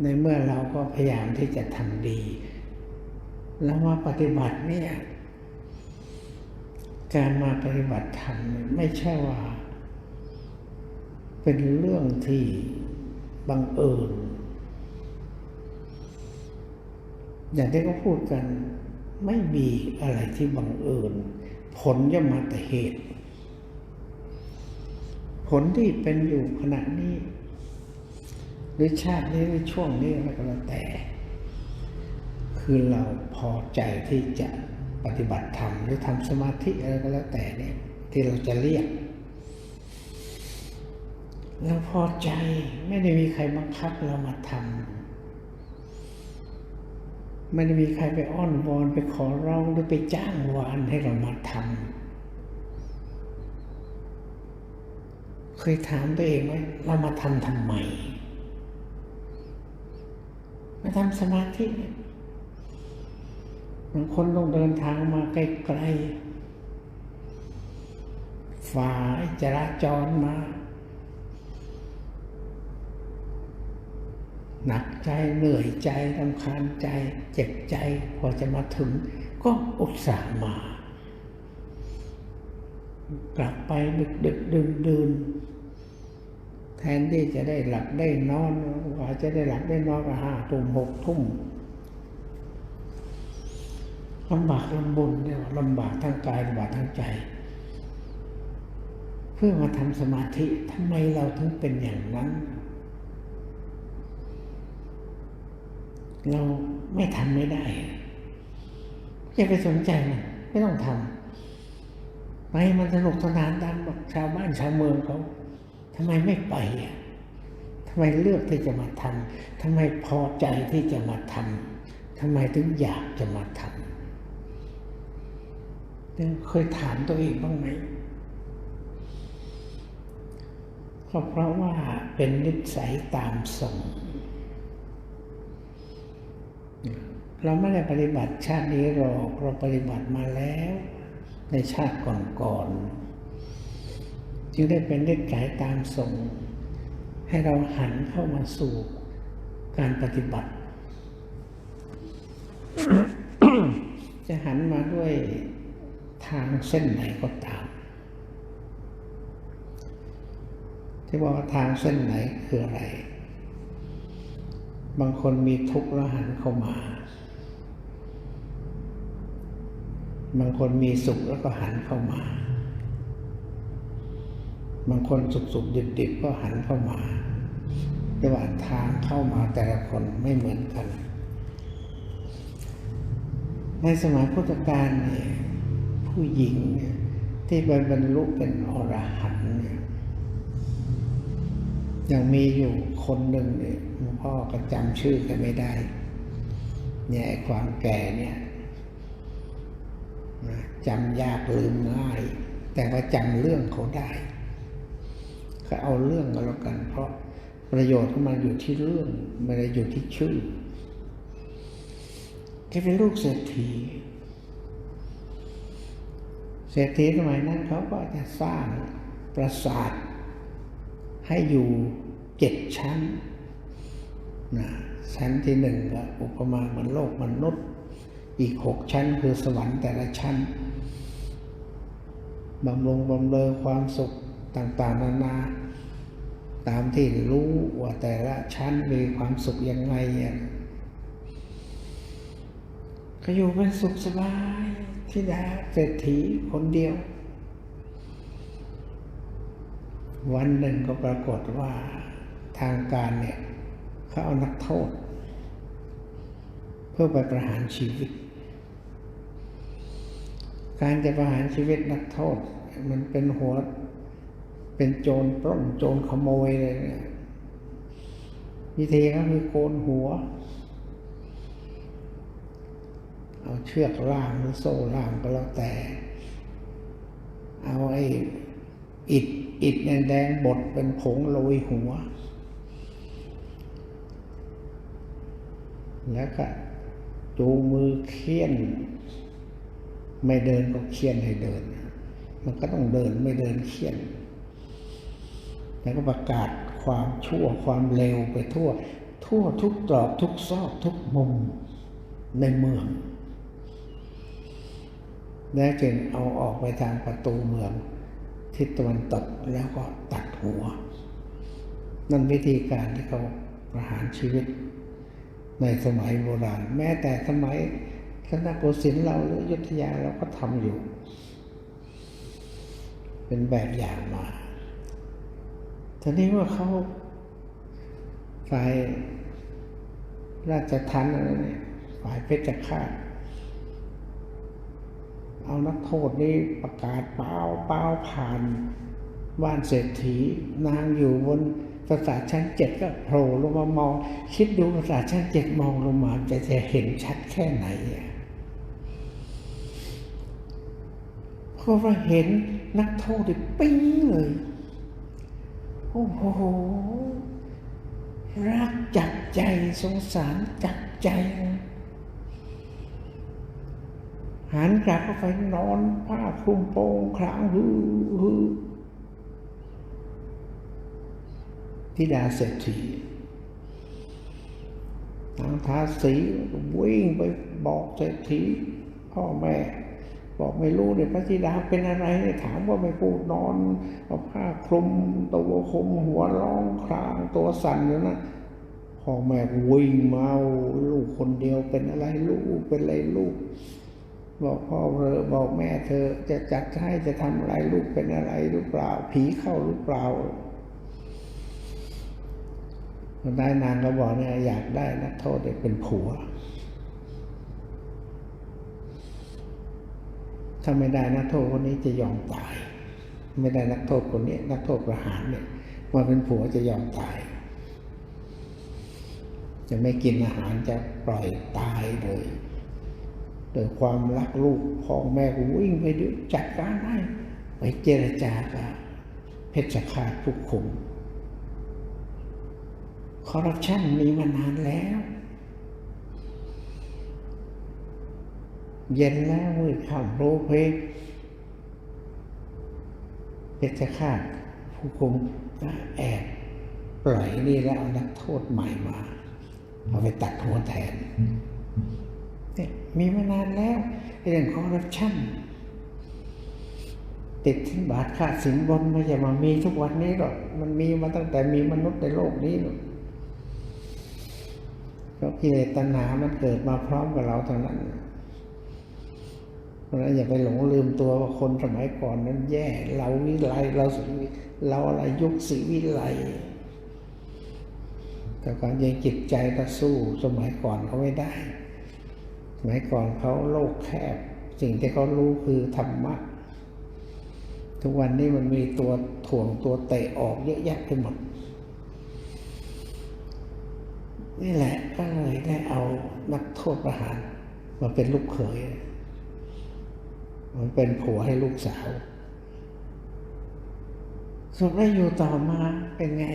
ในเมื่อเราก็พยายามที่จะทำดี แล้วมาปฏิบัติเนี่ย การมาปฏิบัติธรรมไม่ใช่ว่า เป็นเรื่องที่บังเอิญ อย่างที่เขาพูดกันไม่มีอะไรที่บังเอิญ ผลย่อมมาแต่เหตุ ผลที่เป็นอยู่ขณะนี้ หรือชาตินี้หรือช่วงนี้อะไรก็แล้วแต่ คือเราพอใจที่จะปฏิบัติธรรมหรือทำสมาธิอะไรก็แล้วแต่เนี่ยที่เราจะเรียกเราพอใจไม่ได้มีใครบังคับเรามาทำไม่ได้มีใครไปอ้อนวอนไปขอร้องหรือไปจ้างวานให้เรามาทำเคยถามตัวเองไหมเรามาทำทำไม มาทำสมาธิบางคนต้องเดินทางมาไกลๆฝ่าจราจรมา หนักใจเหนื่อยใจรำคาญใจ เจ็บใจพอจะมาถึง ก็อุตส่าห์มา กลับไปดึกดึกดื่นดื่น แทนที่จะได้หลับได้นอนกว่าจะได้หลับได้นอนก็ห้าทุ่มหกทุ่มลำบากลำบนเนี่ยลำบากทางกายลำบากทางใจ เพื่อมาทำสมาธิทำไมเราถึงเป็นอย่างนั้น เราไม่ทำไม่ได้อย่าไปสนใจมันไม่ต้องทำไปมันสนุกสนานตามชาวบ้านชาวเมืองเขา ทำไมไม่ไปอะทำไมเลือกที่จะมาทำทำไมพอใจที่จะมาทำทำไมถึงอยากจะมาทำเคยถามตัวเองบ้างไหมก็เพราะว่าเป็นนิสัยตามส่ง เราไม่ได้ปฏิบัติชาตินี้หรอกเราปฏิบัติมาแล้ว ในชาติก่อนๆ จึงได้เป็นนิสัยตามส่ง ให้เราหันเข้ามาสู่การปฏิบัติ จะหันมาด้วยทางเส้นไหนก็ตาม ที่บอกว่าทางเส้นไหนคืออะไร บางคนมีทุกข์แล้วหันเข้ามา บางคนมีสุขแล้วก็หันเข้ามา บางคนสุขสุขดิบดิบก็หันเข้ามาแต่ว่าทางเข้ามาแต่ละคนไม่เหมือนกัน ในสมัยพุทธกาลเนี่ยผู้หญิงเนี่ยที่ไปบรรลุเป็นอรหันต์เนี่ยยังมีอยู่คนหนึ่งเนี่ยหลวงพ่อก็จำชื่อกันไม่ได้ เนี่ยความแก่เนี่ยจำยากลืมง่าย แต่ว่าจำเรื่องเขาได้ ก็เอาเรื่องก็แล้วกัน เพราะประโยชน์ของมันอยู่ที่เรื่องไม่ได้อยู่ที่ชื่อแกเป็นลูกเศรษฐี เศรษฐีสมัยนั้นเขาก็จะสร้างปราสาท ให้อยู่เจ็ดชั้นนะชั้นที่หนึ่งก็อุปมาเหมือนโลกมนุษย์ อีกหกชั้นคือสวรรค์แต่ละชั้นบำรุงบำเรอความสุขต่าง ๆ นานา ตามที่รู้ว่าแต่ละชั้นมีความสุขยังไงเนี่ยก็อยู่เป็นสุขสบายที่ดาเศรษฐีคนเดียว วันหนึ่งก็ปรากฏว่าทางการเนี่ยเขาเอานักโทษ เพื่อไปประหารชีวิต การจะประหารชีวิตนักโทษ มันเป็นหัว เป็นโจรปล้นโจรขโมยเลยเนี่ยวิธีก็คือโกนหัว เอาเชือกล่ามหรือโซ่ล่ามก็แล้วแต่ เอาไอ้อิดอิดแดงๆบดเป็นผงโรยหัว แล้วก็จูงมือเคี่ยน ไม่เดินก็เคี่ยนให้เดิน มันก็ต้องเดินไม่เดินเคี่ยน แล้วก็ประกาศความชั่วความเลวไปทั่ว ทั่วทุกตรอกทุกซอกทุกมุมในเมือง และจึงเอาออกไปทางประตูเมืองทิศตะวันตกแล้วก็ตัดหัว นั่นวิธีการที่เขาประหารชีวิต ในสมัยโบราณ แม้แต่สมัยรัตนโกสิย์เราหรือยุทธยาเราก็ทำอยู่ เป็นแบบอย่างมา ทีนี้ว่าเขาฝ่ายราชทัณฑ์อะไรเนี่ยฝ่ายเพชรฆาตเอานักโทษนี่ประกาศเปล่าเปล่าผ่านบ้านเศรษฐี นางอยู่บนปราสาทชั้นเจ็ดก็โผล่ลงมามอง คิดดูปราสาทชั้นเจ็ดมองลงมาจะจะเห็นชัดแค่ไหนอะเพราะว่าเห็นนักโทษปิ้งเลย โอ้โห รักจับใจสงสารจับใจ หันกลับเข้าไปนอนผ้าคลุมโปงคลางฮือฮือธิดาเศรษฐีนางทาสีวิ่งไปบอกเศรษฐีพ่อแม่ บอกไม่รู้เนี่ยพระธิดาเป็นอะไรเนี่ยถามว่าไม่พูดนอนเอาผ้าคลุมตัวคลุมหัวร้องครางตัวสั่นอยู่นะพ่อแม่วิ่งมาลูกคนเดียวเป็นอะไรลูกเป็นอะไรลูก บอกพ่อเธอบอกแม่เธอจะจัดให้จะทำอะไรลูกเป็นอะไรหรือเปล่า ผีเข้าหรือเปล่าคนได้นางก็บอกเนี่ยอยากได้นักโทษเป็นผัว ถ้าไม่ได้นักโทษคนนี้จะยอมตาย ไม่ได้นักโทษคนนี้ นักโทษประหารเนี่ยมาเป็นผัวจะยอมตาย จะไม่กินอาหารจะปล่อยตายเลยโดยความรักลูกพ่อแม่ก็วิ่งไปดูจัดการให้ไปเจรจากับเพชฌฆาตผู้คุมคอร์รัปชันมีมานานแล้ว เย็นแล้วมืดค่ำโรเพเพชฌฆาตผู้คุมแอบปล่อยนี่แล้วเอานักโทษใหม่มาเอาไปตัดหัวแทนเนี่ยมีมานานแล้วเรื่องคอร์รัปชันติดทิ้นบาทขาสินบนไม่ใช่มามีทุกวันนี้หรอกมันมีมาตั้งแต่มีมนุษย์ในโลกนี้หรอกเพราะกิเลสตัณหามันเกิดมาพร้อมกับเราทั้งนั้น ราะฉะนั้นอย่าไปหลงลืมตัวว่าคนสมัยก่อนนั้นแย่เราวิไลเราเราอะไรยุคสีวิไลแต่ความยังจิตใจก็สู้สมัยก่อนเขาไม่ได้ สมัยก่อนเขาโลกแคบ สิ่งที่เขารู้คือธรรมะ ทุกวันนี้มันมีตัวถ่วงตัวเตะออกเยอะแยะไปหมด นี่แหละก็เลยได้เอานักโทษประหารมาเป็นลูกเขย มันเป็นผัวให้ลูกสาวสุดแล้วอยู่ต่อมาเป็นไง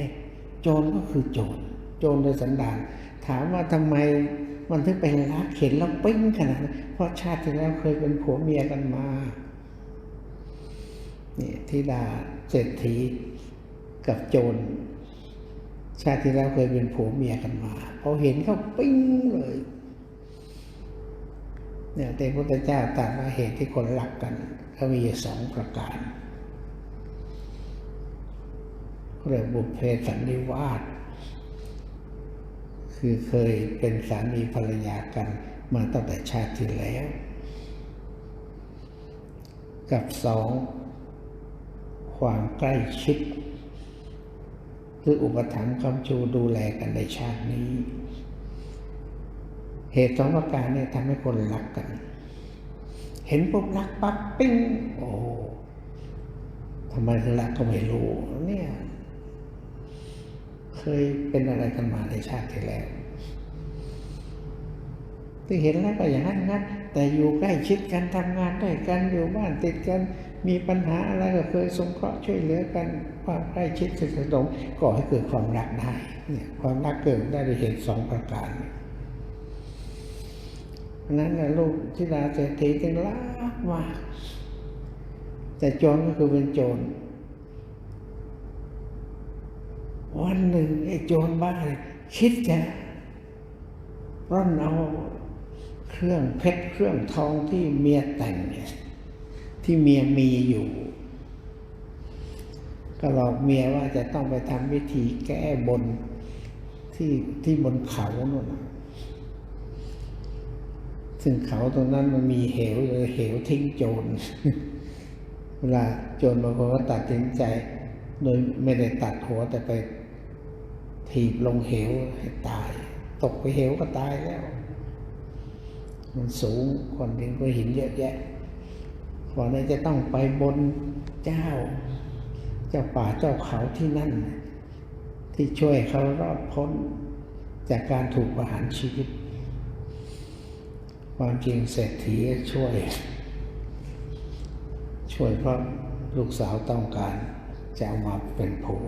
โจรก็คือโจรโจรโดยสันดานถามว่าทำไมมันถึงเป็นรักเห็นแล้วปิ้งขนาดนั้นเพราะชาติที่แล้วเคยเป็นผัวเมียกันมานี่ธิดาเศรษฐีกับโจรชาติที่แล้วเคยเป็นผัวเมียกันมาพอเห็นเขาปิ้งเลย เนี่ยเตพุทธเจ้าตรัสว่าเหตุที่คนรักกันเขามีสองประการเรียกบุพเพสันนิวาสคือเคยเป็นสามีภรรยากันมาตั้งแต่ชาติที่แล้ว กับสองความใกล้ชิด คืออุปถัมภ์คำชูดูแลกันในชาตินี้ เหตุสองประการเนี่ยทำให้คนรักกัน เห็นปุ๊บรักปั๊บปิ้งโอ้ทำไมถึงรักก็ไม่รู้เนี่ยเคยเป็นอะไรกันมาในชาติที่แล้วที่เห็นแล้วก็อย่างนั้นงั้นแต่อยู่ใกล้ชิดกันทำงานด้วยกันอยู่บ้านติดกัน มีปัญหาอะไรก็เคยสงเคราะห์ช่วยเหลือกัน ความใกล้ชิดสนิทสนมก่อให้เกิดความรักได้เนี่ยความรักเกิดได้ด้วยเหตุสองประการ นั้นนะลูกทิดาเศรษฐีจึงรักมากแต่โจรก็คือเป็นโจรวันหนึ่งไอ้โจรบ้าเลยคิดจะร่อนเอาเครื่องเพชรเครื่องทองที่เมียแต่งเนี่ยที่เมียมีอยู่ ก็หลอกเมียว่าจะต้องไปทำวิธีแก้บนที่ที่บนเขาโน่น ซึ่งเขาตรงนั้นมันมีเหวเลยเหวทิ้งโจรเวลาโจรบางคนก็ตัดสินใจ โดยไม่ได้ตัดหัวแต่ไปถีบลงเหวให้ตาย ตกไปเหวก็ตายแล้ว มันสูงคนดินก็หินเยอะแยะพราะนั้นจะต้องไปบนเจ้า เจ้าป่าเจ้าเขาที่นั่น ที่ช่วยเขารอดพ้นจากการถูกประหารชีวิต ความจริงเศรษฐีช่วย ช่วยเพราะลูกสาวต้องการจะเอามาเป็นผัว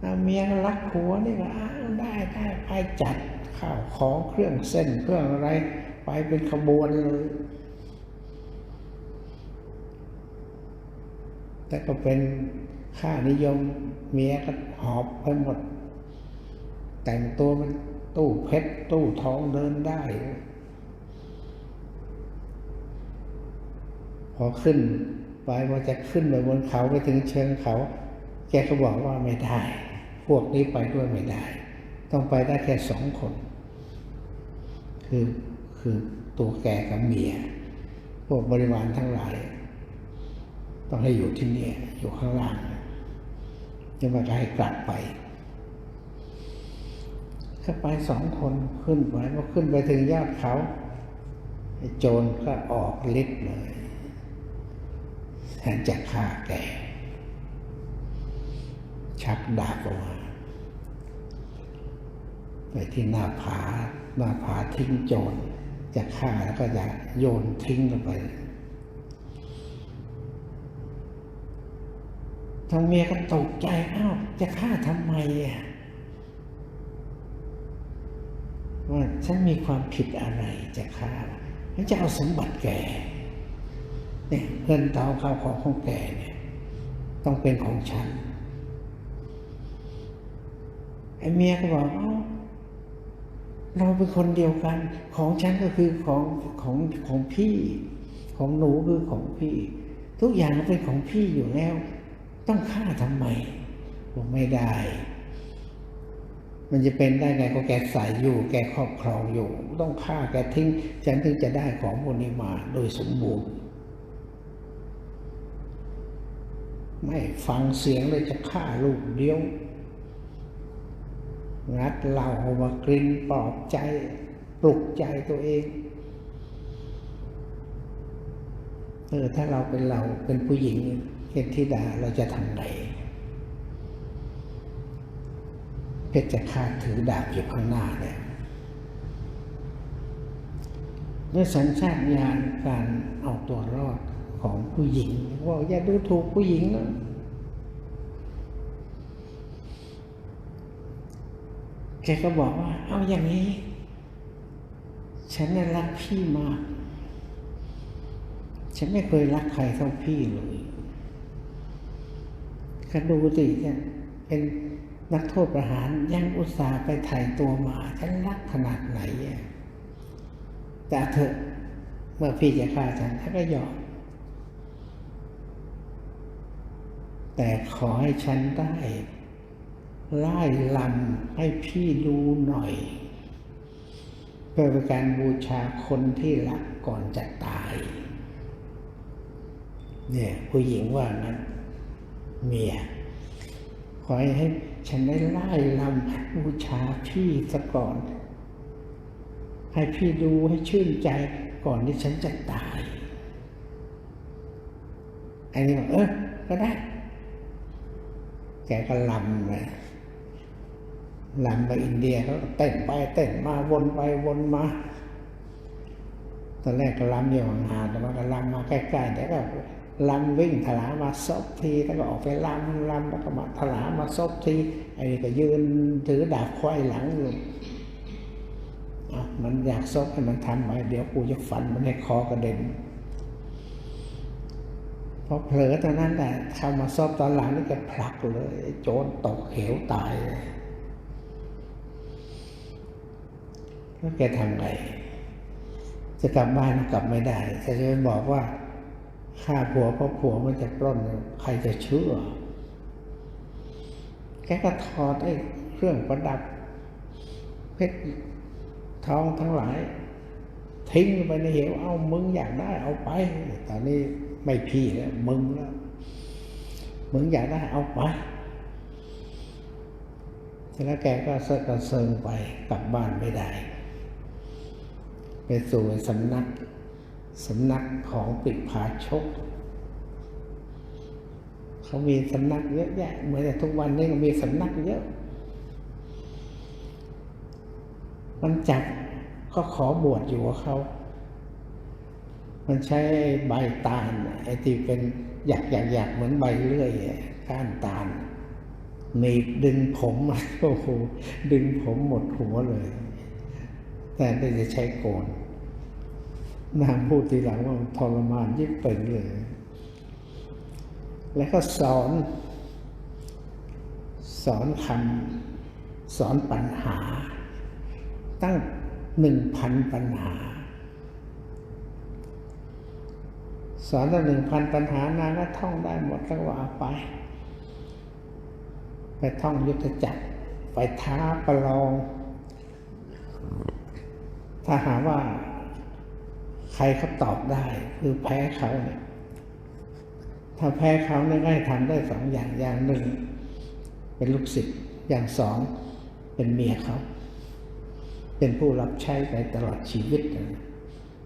เอาเมียรักผัวนี่ก็อ้าวได้ได้ไปจัดข้าวของเครื่องเส้นเครื่องอะไรไปเป็นขบวนเลย แต่ก็เป็นค่านิยมเมียก็หอบไปหมด แต่งตัวมันตู้เพชรตู้ทองเดินได้ พอขึ้นไปพอจะขึ้นไปบนเขาไปถึงเชิงเขา แกก็บอกว่าไม่ได้ พวกนี้ไปด้วยไม่ได้ ต้องไปได้แค่สองคน คือคือตัวแกกับเมีย พวกบริวารทั้งหลาย ต้องให้อยู่ที่นี่อยู่ข้างล่างจะมาให้กลับไป ก็ไปสองคนขึ้นไปพอขึ้นไปถึงยอดเขาโจรก็ออกฤทธิ์เลยแทนจะฆ่าแกชักดาบออกมาไปที่หน้าผาหน้าผาทิ้งโจรจะฆ่าแล้วก็จะโยนทิ้งลงไปทางเมียก็ตกใจอ้าวจะฆ่าทำไมอะ ว่า ฉันมีความผิดอะไรจะฆ่าฉันจะเอาสมบัติแกเนี่ยเงินเตาข้าวของของแกเนี่ยต้องเป็นของฉันไอ้เมียก็บอกเอ้าเราเป็นคนเดียวกัน ของฉันก็คือของของของพี่ ของหนูคือของพี่ ทุกอย่างเป็นของพี่อยู่แล้ว ต้องฆ่าทำไมบอกไม่ได้ มันจะเป็นได้ไงก็แกใส่อยู่ แกครอบครองอยู่ ต้องฆ่าแกทิ้ง ฉันถึงจะได้ของพวกนี้มาโดยสมบูรณ์ ไม่ฟังเสียงเลยจะฆ่าลูกเดียว งัดเหล้าออกมากรินปลอบใจ ปลุกใจตัวเองเออถ้าเราเป็นเราเป็นผู้หญิงเห็นธิดาเราจะทำไง เพชรจะคาดถือดาบอยู่ข้างหน้าเลยด้วยสัญชาตญาณการเอาตัวรอดของผู้หญิงว่าอย่าดูถูกผู้หญิงนะแกก็บอกว่า เอาอย่างนี้ ฉันน่ะรักพี่มาก ฉันไม่เคยรักใครเท่าพี่เลยก็ดูสิเนี่ยเป็น นักโทษประหารยังอุตส่าห์ไปถ่ายตัวมาฉันรักขนาดไหนอะแต่เถอะเมื่อพี่จะฆ่าฉันฉันก็ยอมแต่ขอให้ฉันได้ไล่ลำให้พี่ดูหน่อย เพื่อเป็นการบูชาคนที่รักก่อนจะตาย เนี่ยผู้หญิงว่านั้นเมียขอให้ ฉันได้ไล่ลำบูชาพี่ซะก่อน ให้พี่ดูให้ชื่นใจก่อนที่ฉันจะตาย อันนี้บอกเออ ก็ได้ แกก็ลำเลยลำไปอินเดียเขาเต้นไปเต้นมาวนไปวนมาตอนแรกก็ลำอยู่ห่างๆแต่ว่าก็ลำมาใกล้ๆแต่ก็ ลำวิ่งถลามาซบทีแล้วก็ออกไปลำลำแล้วก็มาถลามาซบทีไอ้นี่ก็ยืนถือดาบควายหลังอยู่มันอยากซบให้มันทำไปเดี๋ยวกูจะฟันมันให้คอกระเด็นพอเผลอตอนนั้นแหละเข้ามาซบตอนหลังนี่แกผลักเลย โจรตกเหวตายแล้วแกทำไงจะกลับบ้านก็กลับไม่ได้แต่จะไปบอกว่า ฆ่าผัวเพราะผัวมันจะปล้นใครจะเชื่อ แกก็ถอดไอ้เครื่องประดับ เพชรทองทั้งหลาย ทิ้งไปในเหวเอามึงอยากได้เอาไป ตอนนี้ไม่พี่แล้วมึงแล้วมึงอยากได้เอาไปเสร็จแล้วแกก็เสกเซิงไปกลับบ้านไม่ได้ ไปสู่สำนัก สำนักของปิดผาชก เขามีสำนักเยอะแยะเหมือนแต่ทุกวันนี้ก็มีสำนักเยอะ มันจับก็ขอบวชอยู่กับเขา มันใช้ใบตาลไอ้ที่เป็นหยักหยักหยักเหมือนใบเลื่อยก้านตาลหนีบดึงผมโอ้โหดึงผมหมดหัวเลย แต่ไม่ได้ใช้โกน นางพูดทีหลังว่าทรมานยิ่งเป็นเลย แล้วก็สอน สอนคำสอนปัญหา ตั้งหนึ่งพันปัญหา สอนตั้งหนึ่งพันปัญหานางก็ท่องได้หมดแล้วว่าไป ไปท่องยุทธจักร ไปท้าประลอง ถ้าหาว่า ใครเขาตอบได้คือแพ้เขาเนี่ยถ้าแพ้เขาเนี่ยก็ให้ทำได้สองอย่างอย่างหนึ่ง เป็นลูกศิษย์อย่างสองเป็นเมียเขา เป็นผู้รับใช้ไปตลอดชีวิต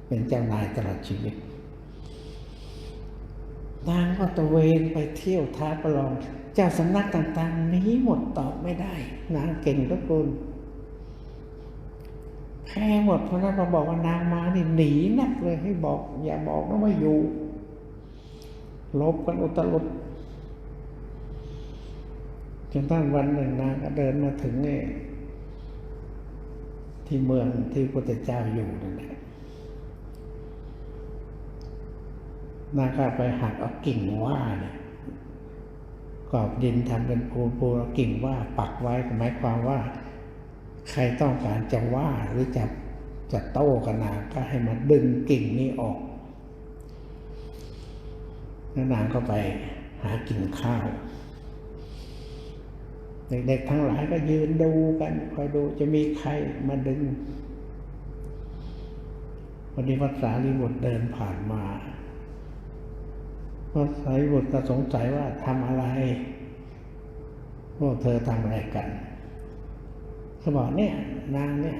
เป็นเจ้านายตลอดชีวิตนางก็ตะเวนไปเที่ยวท้าประลอง เจ้าสำนักต่างๆนี้หมดตอบไม่ได้ นางเก่งทุกคน แพ้หมดเพราะนั้นเราบอกว่านางมานี่หนีนักเลยให้บอก อย่าบอกนะว่าอยู่ลบกันอุตลุดจนตั้งวันหนึ่งนางก็เดินมาถึงนี่ที่เมืองที่พระเจ้าอยู่นั่นแหละนางก็ไปหักเอากิ่งว่าเนี่ยกรอบดินทำเป็นปูนปูเอากิ่งว่าปักไว้หมายความว่า ใครต้องการจะว่าหรือจะจะโต้กับนางก็ให้มาดึงกิ่งนี้ออกแล้วนางก็ไปหากินข้าว เด็กๆทั้งหลายก็ยืนดูกันคอยดูจะมีใครมาดึงวันนี้พระสารีบุตรเดินผ่านมาพระสารีบุตรก็สงสัยว่าทำอะไรพวกเธอทำอะไรกัน เขาบอกเนี่ยนางเนี่ย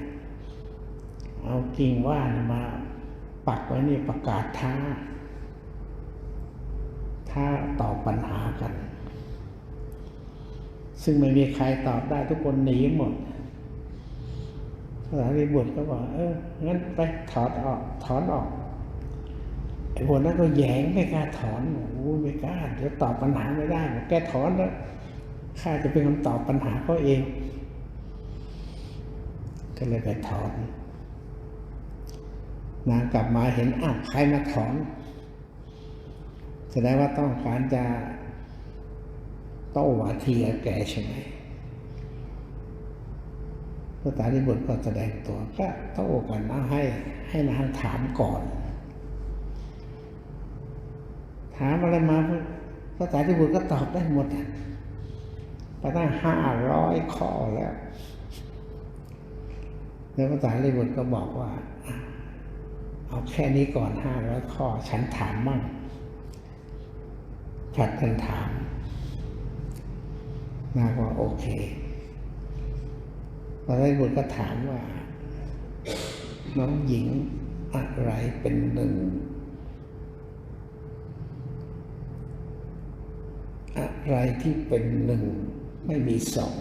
เอากิ่งว่านมาปักไว้นี่ประกาศท้า ท้าตอบปัญหากัน ซึ่งไม่มีใครตอบได้ทุกคนหนีหมดพระสารีบุตรก็บอกเอองั้นไปถอดออก ถอนออกไอ้คนนั้นก็แย้งไม่กล้าถอนโอ้ไม่กล้าเดี๋ยวตอบปัญหาไม่ได้แกถอนแล้วข้าจะเป็นคำตอบปัญหาเขาเอง ก็เลยไปถอนนางกลับมาเห็นอ้าวใครมาถอนแสดงว่าต้องการจะโต้วาทีแกใช่ไหมพระสารีบุตรก็แสดงตัว ก็โต้กันนะให้ให้นางถามก่อน ถามอะไรมาพระสารีบุตรก็ตอบได้หมดไปตั้งห้าร้อยข้อแล้ว แล้วพระสารีบุตรก็บอกว่า เอาแค่นี้ก่อนห้าร้อยข้อฉันถามมั่งผัดกันถามนางว่าโอเคพระสารีบุตรก็ถามว่า น้องหญิงอะไรเป็นหนึ่งอะไรที่เป็นหนึ่งไม่มีสอง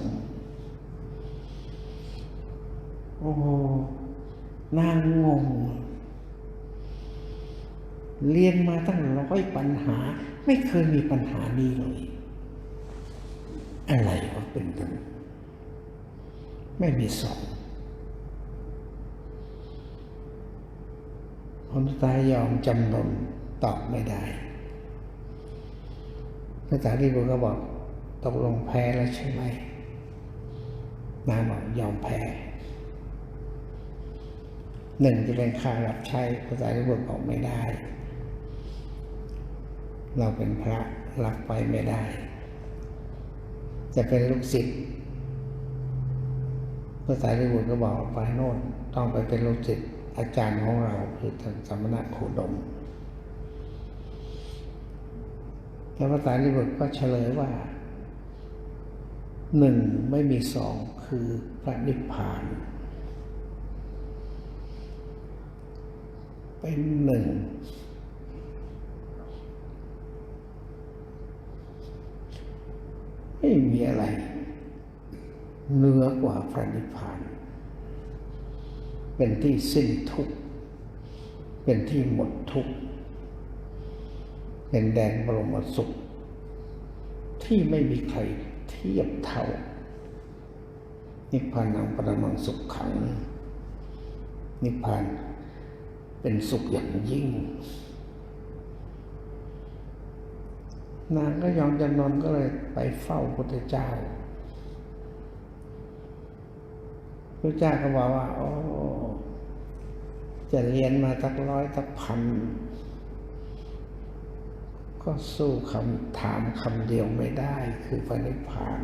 อ้นางงง เรียนมาตั้งร้อยปัญหา ไม่เคยมีปัญหานี้เลย อะไรวะเป็นหนึ่งไม่มีสองคนตายยอมจำนนตอบไม่ได้พระสารีบุตรก็บอกตกลงแพ้แล้วใช่ไหมนางบอกยอมแพ้ หนึ่งจะเป็นข้ารับใช้พระสารีบุตรบอกไม่ได้ เราเป็นพระรับไปไม่ได้ จะเป็นลูกศิษย์พระสารีบุตรก็บอกไปโน่นต้องไปเป็นลูกศิษย์อาจารย์ของเราคือท่านสมณะโคดมแล้วพระสารีบุตรก็เฉลยว่าหนึ่งไม่มีสองคือพระนิพพาน เป็นหนึ่ง ไม่มีอะไรเหนือกว่าพระนิพพาน เป็นที่สิ้นทุกข์ เป็นที่หมดทุกข์ เป็นแดนบรมสุข ที่ไม่มีใครเทียบเท่า นิพพานังปรมังสุขขังนิพพาน เป็นสุขอย่างยิ่ง นางก็ยอมจำนนก็เลยไปเฝ้าพระพุทธเจ้าพระเจ้าก็บอกว่าโอ้จะเรียนมาสักร้อยสักพันก็สู้คำถามคำเดียวไม่ได้คือพระนิพพาน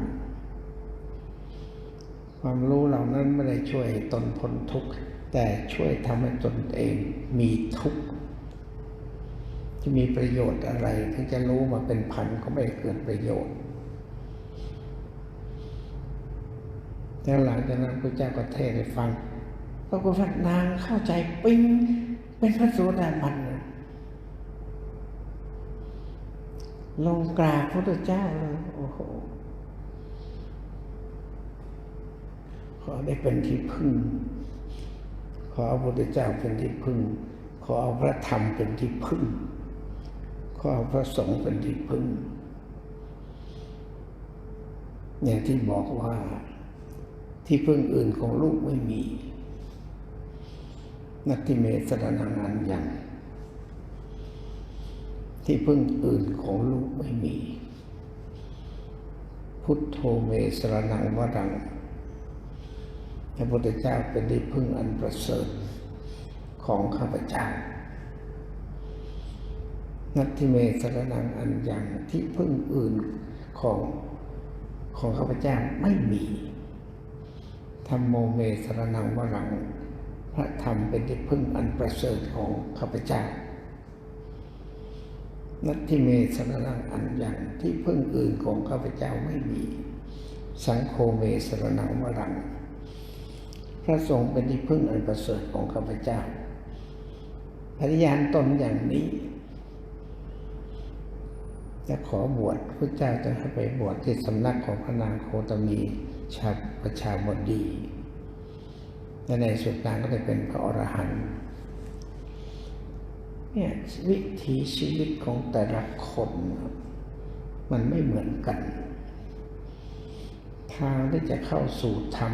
ความรู้เหล่านั้นไม่ได้ช่วยตนพ้นทุกข์ แต่ช่วยทำให้ตนเองมีทุกข์จะมีประโยชน์อะไรถึงจะรู้มาเป็นพันก็ไม่เกิดประโยชน์แล้วหลังจากนั้นพระเจ้าก็เทศให้ฟังปรากฏว่านางเข้าใจปิ้งเป็นพระโสดาบันลยลงกราบพระพุทธเจ้าเลยโอ้โหขอได้เป็นที่พึ่ง ขอเอาพระพุทธเจ้าเป็นที่พึ่ง ขอเอาพระธรรมเป็นที่พึ่ง ขอเอาพระสงฆ์เป็นที่พึ่ง อย่างที่บอกว่าที่พึ่งอื่นของลูกไม่มีนัตติเมสรนังอันยังที่พึ่งอื่นของลูกไม่มี พุทโธเมสรนังวรัง ระพุทธเจ้าเป็นที่พึ่งอันประเสริฐของข้าพเจ้า นัตติเมสรนังอันยังที่พึ่งอื่นของของข้าพเจ้าไม่มีธรรมโมเมสรนังวรัง พระธรรมเป็นที่พึ่งอันประเสริฐของข้าพเจ้า นัตติเมสรนังอันยังที่พึ่งอื่นของข้าพเจ้าไม่มี สังโฆเมสรนังวรัง พระสงฆ์เป็นที่พึ่งอันประเสริฐของข้าพเจ้าปฏิญาณตนอย่างนี้ จะขอบวชพระเจ้าจะให้ไปบวชที่สำนักของพระนางโคตมีชาประชาบดีและในสุดนางก็ได้เป็นพระอรหันต์เนี่ยวิถีชีวิตของแต่ละคนมันไม่เหมือนกัน ทางที่จะเข้าสู่ธรรม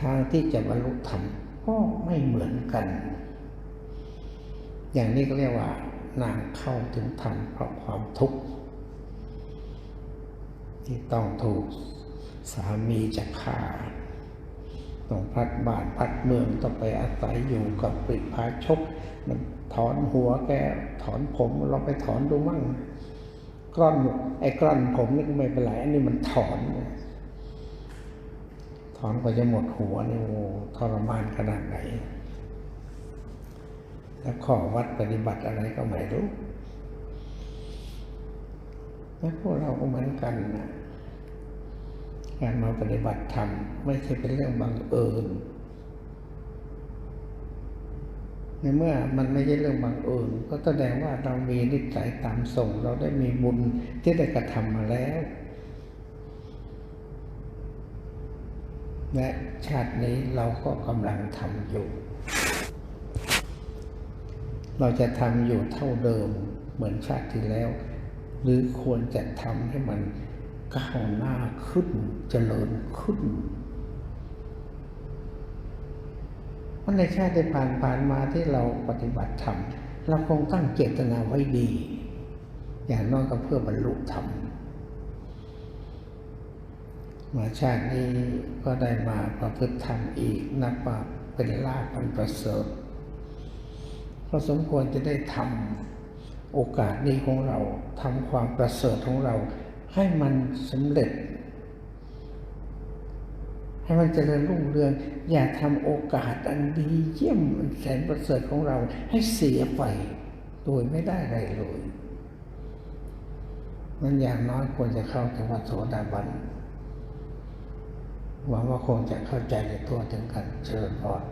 ทางที่จะบรรลุธรรมก็ไม่เหมือนกัน อย่างนี้ก็เรียกว่านางเข้าถึงธรรมเพราะความทุกข์ที่ต้องถูกสามีจะฆ่าต้องพัดบ้านพัดเมืองต้องไปอาศัยอยู่กับปริพาชก มันถอนหัวแกถอนผมเราไปถอนดูมั่งกล้อนไอ้กล้อนผมนี่ไม่เป็นไรอันนี้มันถอนนะ ถอนกว่าจะหมดหัวนี่โอ้ทรมานขนาดไหน แล้วข้อวัดปฏิบัติอะไรก็ไม่รู้แล้วพวกเราก็เหมือนกันนะการมาปฏิบัติธรรมไม่ใช่เป็นเรื่องบังเอิญในเมื่อมันไม่ใช่เรื่องบังเอิญก็แสดงว่าเรามีนิสัยตามส่ง เราได้มีบุญที่ได้กระทำมาแล้ว และชาตินี้เราก็กำลังทำอยู่ เราจะทำอยู่เท่าเดิมเหมือนชาติที่แล้ว หรือควรจะทำให้มันก้าวหน้าขึ้นเจริญขึ้นเพราะในชาติที่ผ่านผ่านมาที่เราปฏิบัติธรรมเราคงตั้งเจตนาไว้ดี อย่างน้อยก็เพื่อบรรลุธรรม มาชาตินี้ก็ได้มาประพฤติธรรมอีกนับว่าเป็นลาภอันประเสริฐก็สมควรจะได้ทำโอกาสนี้ของเราทำความประเสริฐของเรา ให้มันสำเร็จ ให้มันเจริญรุ่งเรือง อย่าทำโอกาสอันดีเยี่ยมแสนประเสริฐของเราให้เสียไปโดยไม่ได้อะไรเลยมันอย่างน้อยควรจะเข้าถึงวัดโสดาบัน หวังว่าคงจะเข้าใจในตัวถึงกันเชิญพร